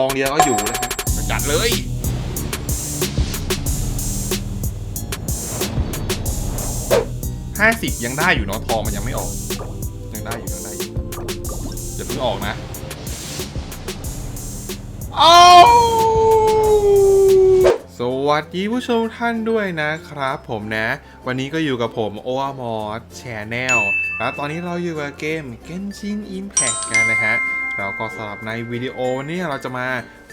องเดียวก็อยู่แล้วฮะจัดเลย ห้าสิบยังได้อยู่เนาะทองมันยังไม่ออก ยังได้อยู่ยังได้อยู่อย่าเพิ่งออกนะเอาสวัสดีผู้ชมท่านด้วยนะครับผมนะ วันนี้ก็อยู่กับผมโออมอสแชนแนลแล้วตอนนี้เราอยู่กับเกม Genshin Impact กันนะฮะ แล้วก็สำหรับในวิดีโอนี้เราจะมา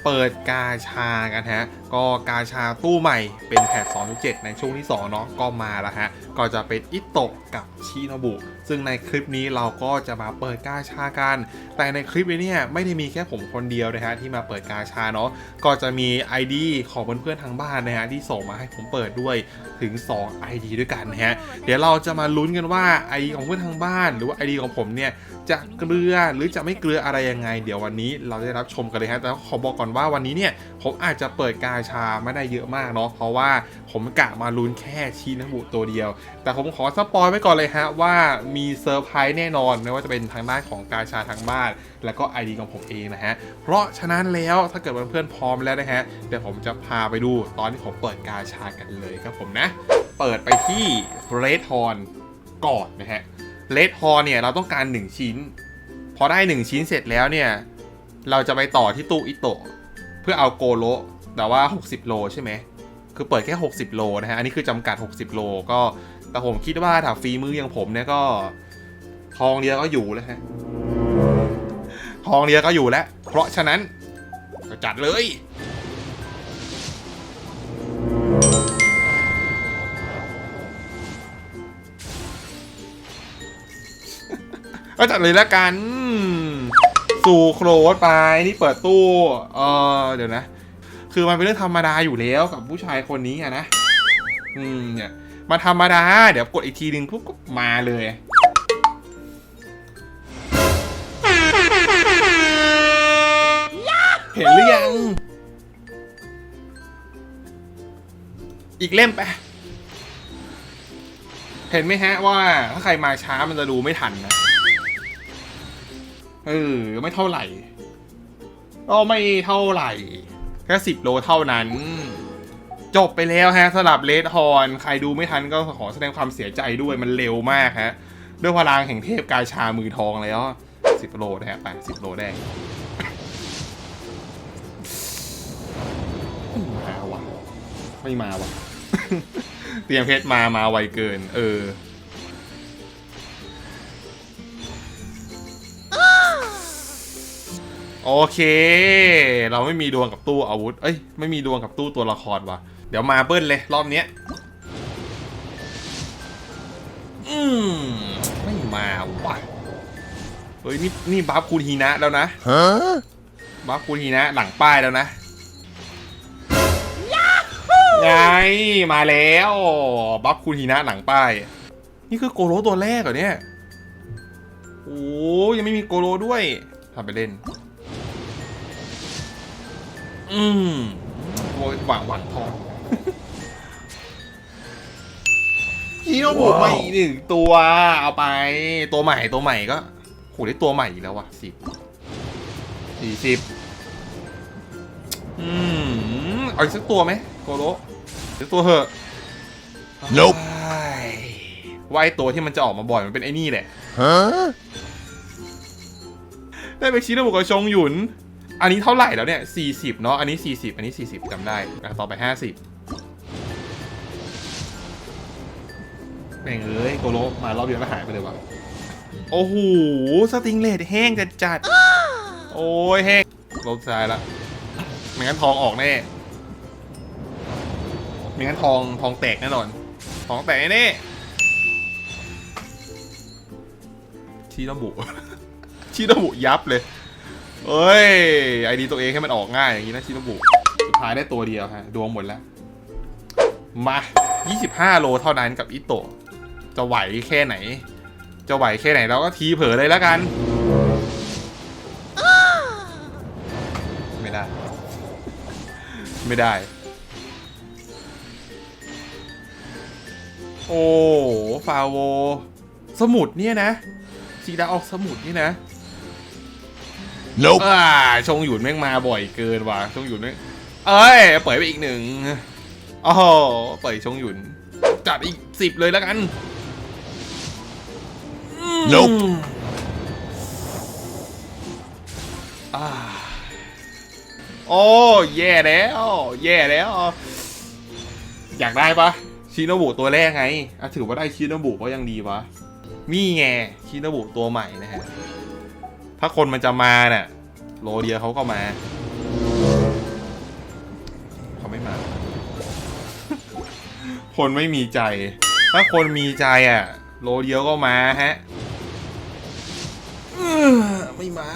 เปิดกาชากันฮะก็กาชาตู้ใหม่เป็นแพท2.7 ในช่วงที่2เนาะก็มาแล้วฮะ ก็จะเป็นอิโตะกับชิโนบุ ซึ่งในคลิปนี้เราก็จะมาเปิดกาชากัน แต่ในคลิปนี้เนี่ยไม่ได้มีแค่ผมคนเดียวนะฮะที่มาเปิดกาชาเนาะก็จะมี ID ของเพื่อนๆทางบ้านนะฮะที่ส่งมาให้ผมเปิดด้วยถึง 2 ID ด้วยกันนะฮะเดี๋ยวเราจะมาลุ้นกันว่า ID ของเพื่อนทางบ้าน หรือว่า ID ของผมเนี่ยจะเกลือหรือจะไม่เกลืออะไรยังไง เดี๋ยววันนี้เราได้รับชมกันเลยฮะแต่ขอบอกก่อนว่าวันนี้เนี่ยผมอาจจะเปิดกาาชาไม่ได้เยอะมากเนาะเพราะว่าผมกะมาลุ้นแค่ชีนบุตัวเดียว แต่ผมขอสปอยไว้ก่อนเลยฮะว่ามีเซอร์ไพรส์แน่นอนไม่ว่าจะเป็นทางด้านของกาชาทางบ้าน แล้วก็ ID ของผมเองนะฮะเพราะฉะนั้นแล้วถ้าเกิดเพื่อนๆพร้อมแล้วนะฮะเดี๋ยวผมจะพาไปดูตอนที่ผมเปิดกาชากันเลยครับผมนะ เปิดไปที่เรดฮอนก่อนนะฮะเลดฮอเนี่ยเราต้องการ 1 ชิ้น พอได้ 1 ชิ้นเสร็จแล้วเนี่ย เราจะไปต่อที่ตู้อิโตะเพื่อเอาโกโล แต่ว่า 60 โลใช่ไหม คือเปิดแค่ 60 โลนะฮะ อันนี้คือจำกัด 60 โลก็ แต่ผมคิดว่าถ้าฟรีมืออย่างผมเนี่ยก็ ทองเดียวก็อยู่แล้วฮะ ทองเดียวก็อยู่แล้ว เพราะฉะนั้นก็จัดเลย ก็จัดเลยละกัน สู่โครสไป นี่เปิดตู้ เออเดี๋ยวนะ คือมันเป็นเรื่องธรรมดาอยู่แล้วกับผู้ชายคนนี้อะนะ อืมเนี่ยมาธรรมดา เดี๋ยวกดอีกทีหนึ่งปุ๊บก็มาเลยเห็นหรือยัง อีกเล่มไป เห็นไหมฮะว่าถ้าใครมาช้ามันจะดูไม่ทันนะ เออ ไม่เท่าไหร่ ก็ไม่เท่าไหร่ แค่สิบโลเท่านั้น จบไปแล้วฮะสลับเลดฮอนใครดูไม่ทันก็ขอแสดงความเสียใจด้วยมันเร็วมากฮะ ด้วยพลังแห่งเทพกาชามือทองแล้วสิบโลนะฮะไปสิบโลได้ไม่มาวะไม่มาวะเตรียมเพชรมามาไวเกิน เออ โอเค เราไม่มีดวงกับตู้อาวุธ เอ้ย ไม่มีดวงกับตู้ตัวละครว่ะ เดี๋ยวมาเบิ้ลเลยรอบเนี้ย อืม ไม่มาว่ะ เฮ้ยนี่นี่บัฟคูทีนะแล้วนะฮะบัฟคูทีนะหลังป้ายแล้วนะไงมาแล้วบัฟคูทีนะหลังป้าย นี่คือโกโรตัวแรกเหรอเนี่ย โอ้ยังไม่มีโกโรด้วยทำไปเล่น อืมโวยหวังหวังทองฮีโร่บุกมาอีกหนึ่งตัวเอาไป ตัวใหม่ตัวใหม่ก็โหได้ตัวใหม่อีกแล้วว่ะสิบสี่สิบอืมเอาอีกสักตัวไหมโกโรสักตัวเหอะ Nope ไอ้ว่าไอตัวที่มันจะออกมาบ่อยมันเป็นไอ้นี่แหละฮะได้ไปชี้ระบุกับชงหยุน อันนี้เท่าไหร่แล้วเนี่ย 40 เนาะ อันนี้ 40 อันนี้ 40จำได้อะต่อไป 50แม่งเอ้ยโกโลมารอบเดียวแล้วหายไปเลยวะโอ้โห สติงเลดแห้งจัดจัด โอ้ยแห้งลบซ้ายละไม่งั้นทองออกแน่ไม่งั้นทองทองแตกแน่นอน ทองแตกแน่ชีระบุชีระบุยับเลย เอ้ย ไอดีตัวเองให้มันออกง่ายอย่างนี้นะชิโนบุสุดท้ายได้ตัวเดียวฮะ ดวงหมดแล้ว มา 25 โลเท่านั้นกับอิโตะ จะไหวแค่ไหน จะไหวแค่ไหนเราก็ทีเผลอเลยแล้วกัน ไม่ได้ ไม่ได้ โอ้ ฟาโว สมุดเนี่ยนะสีดาออกสมุดนี่นะ Nope. อ่าชงหยุนแม่งมาบ่อยเกินว่ะชงหยุนแม่งเอ้ยเปิดไปอีกหนึ่งโอ้โหเปิดชงหยุนจัดอีกสิบเลยแล้วกัน Nope. อ่าโอ้แย่แล้วแย่แล้ว อยากได้ปะชิโนบุตัวแรกไงอะถือว่าได้ชิโนบุก็ยังดีวะนี่ไงชิโนบุตัวใหม่นะฮะ ถ้าคนมันจะมาเนี่ย โรเดียเขาก็มา เขาไม่มา คนไม่มีใจ ถ้าคนมีใจอะ โรเดียก็มาฮะไม่มา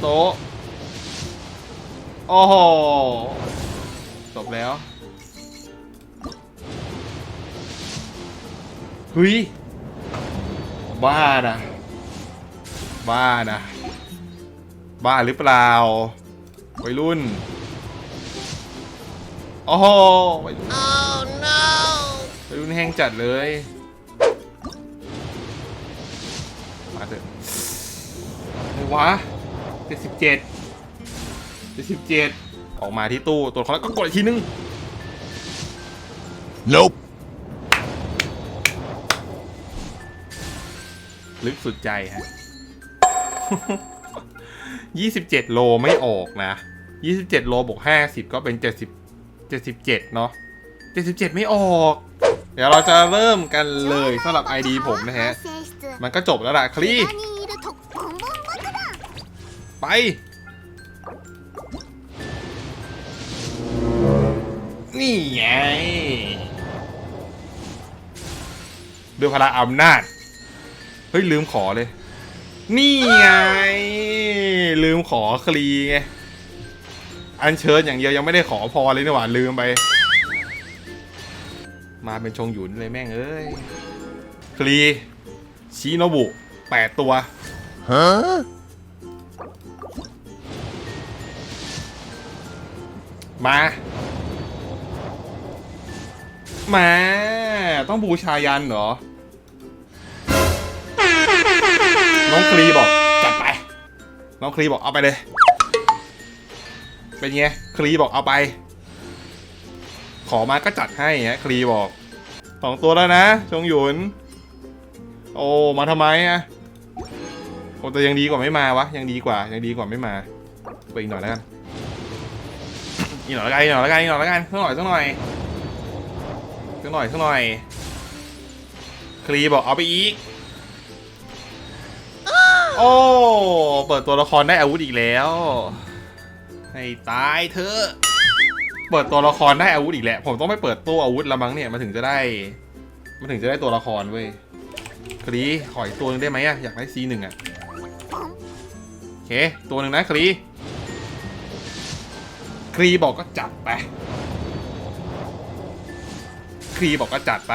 โตโอ้โหจบแล้วเฮ้ยบ้านะ บ้านะ บ้าหรือเปล่าวัยรุ่นโอ้โหวัยรุ่น Oh no! วัยรุ่นแห้งจัดเลย มาเถอะอะไรวะเจ็ดสิบเจ็ดเจ็ดสิบเจ็ดออกมาที่ตู้ตัวเขาแล้วก็กดอีกทีนึง Nope. ลึกสุดใจฮะ ยี่สิบเจ็ดโลไม่ออกนะยี่สิบเจ็ดโลบวกห้าสิบก็เป็นเจ็ดสิบเจ็ดสิบเจ็ดเนาะเจ็ดสิบเจ็ดไม่ออก เดี๋ยวเราจะเริ่มกันเลยสำหรับ ID ผมนะฮะ มันก็จบแล้วล่ะคลีไปนี่ไงด้วยพละอำนาจ เฮ้ย ลืมขอเลย นี่ไง ลืมขอคลีไง อันเชิญอย่างเดียวยังไม่ได้ขอพอเลยนี่หว่าลืมไป มาเป็นชงหยุนเลยแม่งเอ้ย คลีชิโนบุแปดตัว Huh? มา มา ต้องบูชายันเหรอ น้องคลีบอกจัดไป น้องคลีบอกเอาไปเลย เป็นไงคลีบอกเอาไป ขอมาก็จัดให้ฮะคลีบอกสองตัวแล้วนะชงหยุน โอ้มาทำไมอะโอ้แต่ยังดีกว่าไม่มาวะยังดีกว่ายังดีกว่าไม่มาไปอีกหน่อยแล้วกันอีกหน่อยละกันอีกหน่อยละกันอีกหน่อยละกันสักหน่อยสักหน่อยสักหน่อยสักหน่อยคลีบอกเอาไปอีก โอ้ เปิดตัวละครได้อาวุธอีกแล้ว ให้ตายเถอะ เปิดตัวละครได้อาวุธอีกแล้ว ผมต้องไปเปิดตู้อาวุธละมั้งเนี่ยมาถึงจะได้มาถึงจะได้ตัวละครเว้ยคลีขออีกตัวหนึงได้ไหมอะอยากได้ซีหนึ่งอะโอเค ตัวหนึ่งนะคลีครีบอกก็จัดไปครีบอกก็จัดไป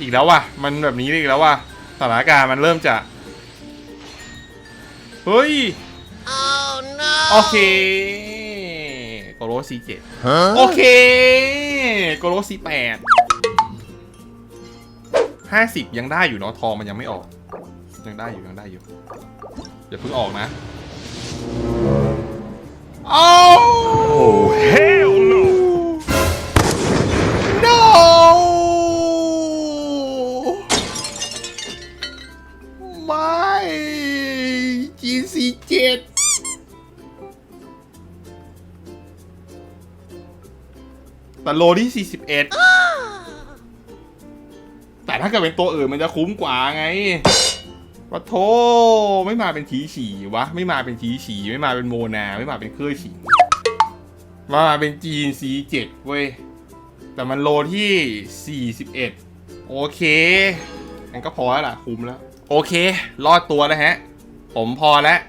อีกแล้วว่ะ มันแบบนี้อีกแล้วว่ะสถานการณ์มันเริ่มจะ เฮ้ย Oh no! โอเคโกโรซีเจ็ด Huh? โอเคโกโรซีแปดห้าสิบยังได้อยู่เนาะทองมันยังไม่ออก ยังได้อยู่ยังได้อยู่อย่าเพิ่งออกนะโอ้ Oh, แต่โลที่ 41 แต่ถ้าเกิดเป็นตัวอื่นมันจะคุ้มกว่าไงวะโทไม่มาเป็นทีฉี่วะ ไม่มาเป็นทีฉี่ไม่มาเป็นโมนาไม่มาเป็นเครื่อฉีมาเป็นจีน C7 เว้ย แต่มันโลที่ 41 โอเคงั้นก็พอแล้วล่ะ คุ้มแล้ว โอเค รอดตัวแล้วฮะ ผมพอแล้ว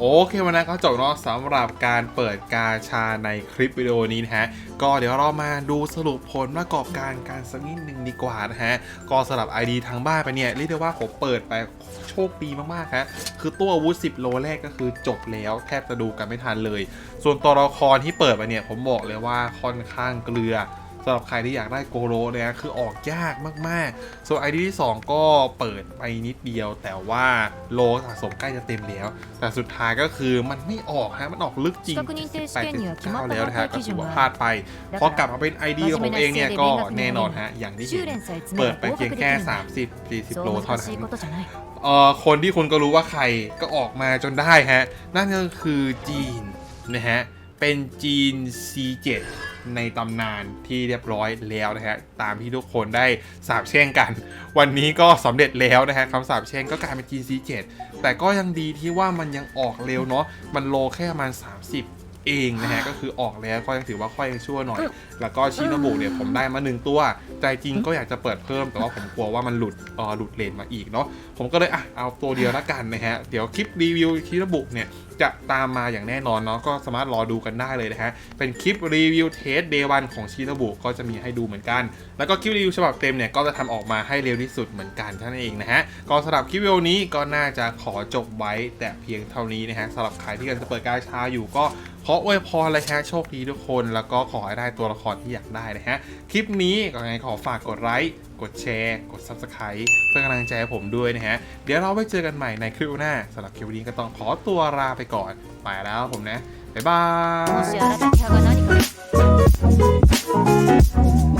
โอเควันนั้นก็จบเนาะสำหรับการเปิดกาชาในคลิปวิดีโอนี้นะฮะ ก็เดี๋ยวเรามาดูสรุปผลประกอบการการสักนิดหนึ่งดีกว่านะฮะ ก็สำหรับ ID ทางบ้านไปเนี่ยเรียกได้ว่าผมเปิดไปโชคดีมากๆฮะคือตัวอาวุธ 10 โลแรกก็คือจบแล้วแทบจะดูกันไม่ทันเลย ส่วนตัวละครที่เปิดไปเนี่ยผมบอกเลยว่าค่อนข้างเกลือ สำหรับใครที่อยากได้โกโรลนะคือออกยากมากๆ ส่วนไอดีที่ 2 ก็เปิดไปนิดเดียว แต่ว่าโลสะสมใกล้จะเต็มแล้ว แต่สุดท้ายก็คือมันไม่ออกฮะมันออกลึกจริงแต่ถึงเก้าแล้วนะฮะก็ถือว่าพลาดไป พอกลับมาเป็นไอดีของผมเองเนี่ยก็แน่นอนฮะอย่างที่เห็นเปิดไปเพียงแค่ 30 40 โลเท่านั้นเอ่อคนที่คุณก็รู้ว่าใครก็ออกมาจนได้ฮะ นั่นก็คือจีนนะฮะ เป็นจีน C7 ในตำนานที่เรียบร้อยแล้วนะฮะตามที่ทุกคนได้สาบแช่งกัน วันนี้ก็สำเร็จแล้วนะฮะคำสาบแช่งก็กลายเป็นจีน C7 แต่ก็ยังดีที่ว่ามันยังออกเร็วเนาะมันโลแค่ประมาณ 30 เองนะฮะก็คือออกแล้วก็ยังถือว่าค่อยชั่วหน่อย แล้วก็ชินาบุเนี่ยผมได้มาหนึ่งตัว ใจจริงก็อยากจะเปิดเพิ่มแต่ว่าผมกลัวว่ามันหลุดเอ่อหลุดเลนมาอีกเนาะผมก็เลยอะเอาตัวเดียวละกันนะฮะเดี๋ยวคลิปรีวิวชินาบุเนี่ยจะตามมาอย่างแน่นอนเนาะก็สามารถรอดูกันได้เลยนะฮะ เป็นคลิปรีวิวเทสเดวันของชินาบุก็จะมีให้ดูเหมือนกัน แล้วก็คลิปรีวิวฉบับเต็มเนี่ย ก็จะทำออกมาให้เร็วที่สุดเหมือนกันเท่านั้นเองนะฮะ ก็สำหรับคลิปวิดีโอนี้ก็น่าจะขอจบไว้แต่เพียงเท่านี้นะฮะสำหรับใครที่กำลังจะเปิดการชาอยู่ก็ ขออวยพรเลยฮะโชคดีทุกคน แล้วก็ขอให้ได้ตัวละครที่อยากได้นะฮะ คลิปนี้ก็ยังไงขอฝากกดไลค์กดแชร์ กด Subscribe เพื่อกำลังใจให้ผมด้วยนะฮะ เดี๋ยวเราไปเจอกันใหม่ในคลิปหน้าสำหรับคลิปนี้ก็ต้องขอตัวลาไปก่อน ไปแล้วผมนะ บ๊ายบาย